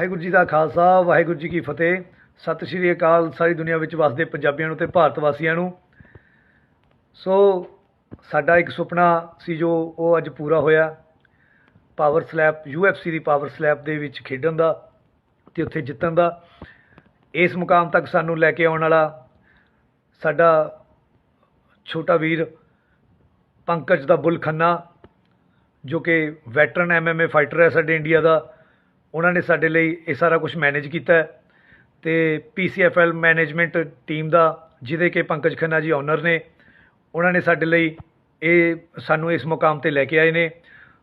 ਵਾਹਿਗੁਰੂ ਜੀ ਦਾ ਖਾਲਸਾ, ਵਾਹਿਗੁਰੂ ਜੀ ਕੀ ਫਤਿਹ। ਸਤਿ ਸ਼੍ਰੀ ਅਕਾਲ, ਸਾਰੀ ਦੁਨੀਆ ਵਿੱਚ ਵਸਦੇ ਪੰਜਾਬੀਆਂ ਨੂੰ ਤੇ ਭਾਰਤ ਵਾਸੀਆਂ ਨੂੰ। ਸੋ, ਸਾਡਾ ਇੱਕ ਸੁਪਨਾ ਸੀ ਜੋ ਉਹ ਅੱਜ ਪੂਰਾ ਹੋਇਆ। ਪਾਵਰ ਸਲੈਪ UFC ਦੀ ਪਾਵਰ ਸਲੈਪ ਦੇ ਵਿੱਚ ਖੇਡਣ ਦਾ ਤੇ ਉੱਥੇ ਜਿੱਤਣ ਦਾ। ਇਸ ਮੁਕਾਮ ਤੱਕ ਸਾਨੂੰ ਲੈ ਕੇ ਆਉਣ ਵਾਲਾ ਸਾਡਾ ਛੋਟਾ ਵੀਰ ਪੰਕਜ ਦਾ ਬੁੱਲ ਖੰਨਾ ਜੋ ਕਿ ਵੈਟਰਨ ਐਮਐਮਏ ਫਾਈਟਰ ਹੈ ਸਾਡੇ ਇੰਡੀਆ ਦਾ। ਉਹਨਾਂ ਨੇ ਸਾਡੇ ਲਈ ਇਹ ਸਾਰਾ ਕੁਝ ਮੈਨੇਜ ਕੀਤਾ ਅਤੇ ਪੀ ਸੀ ਤੇ ਪੀਸੀਐਫਐਲ ਮੈਨੇਜਮੈਂਟ ਟੀਮ ਦਾ, ਜਿਹਦੇ ਕਿ ਪੰਕਜ ਖੰਨਾ ਜੀ ਓਨਰ ਨੇ, ਉਹਨਾਂ ਨੇ ਸਾਡੇ ਲਈ ਇਹ ਸਾਨੂੰ ਇਸ ਮੁਕਾਮ ਤੇ ਲੈ ਕੇ ਆਏ ਨੇ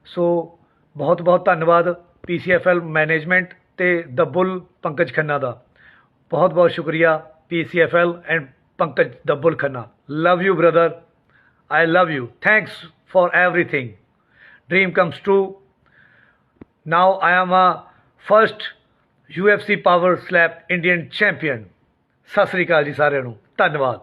ਸੋ ਬਹੁਤ ਬਹੁਤ ਧੰਨਵਾਦ ਪੀ ਸੀ ਐੱਫ ਪੀਸੀਐਫਐਲ ਮੈਨੇਜਮੈਂਟ ਤੇ ਦੱਬੁਲ ਪੰਕਜ ਖੰਨਾ ਦਾ ਬਹੁਤ ਬਹੁਤ ਸ਼ੁਕਰੀਆ P C F PCFL and Pankaj Dabbul Khanna love you brother I love you. Thanks for everything. Dream comes true. Now I am a first U F C power slap Indian champion Sat Sri ਅਕਾਲ ਜੀ ਸਾਰਿਆਂ ਨੂੰ ਧੰਨਵਾਦ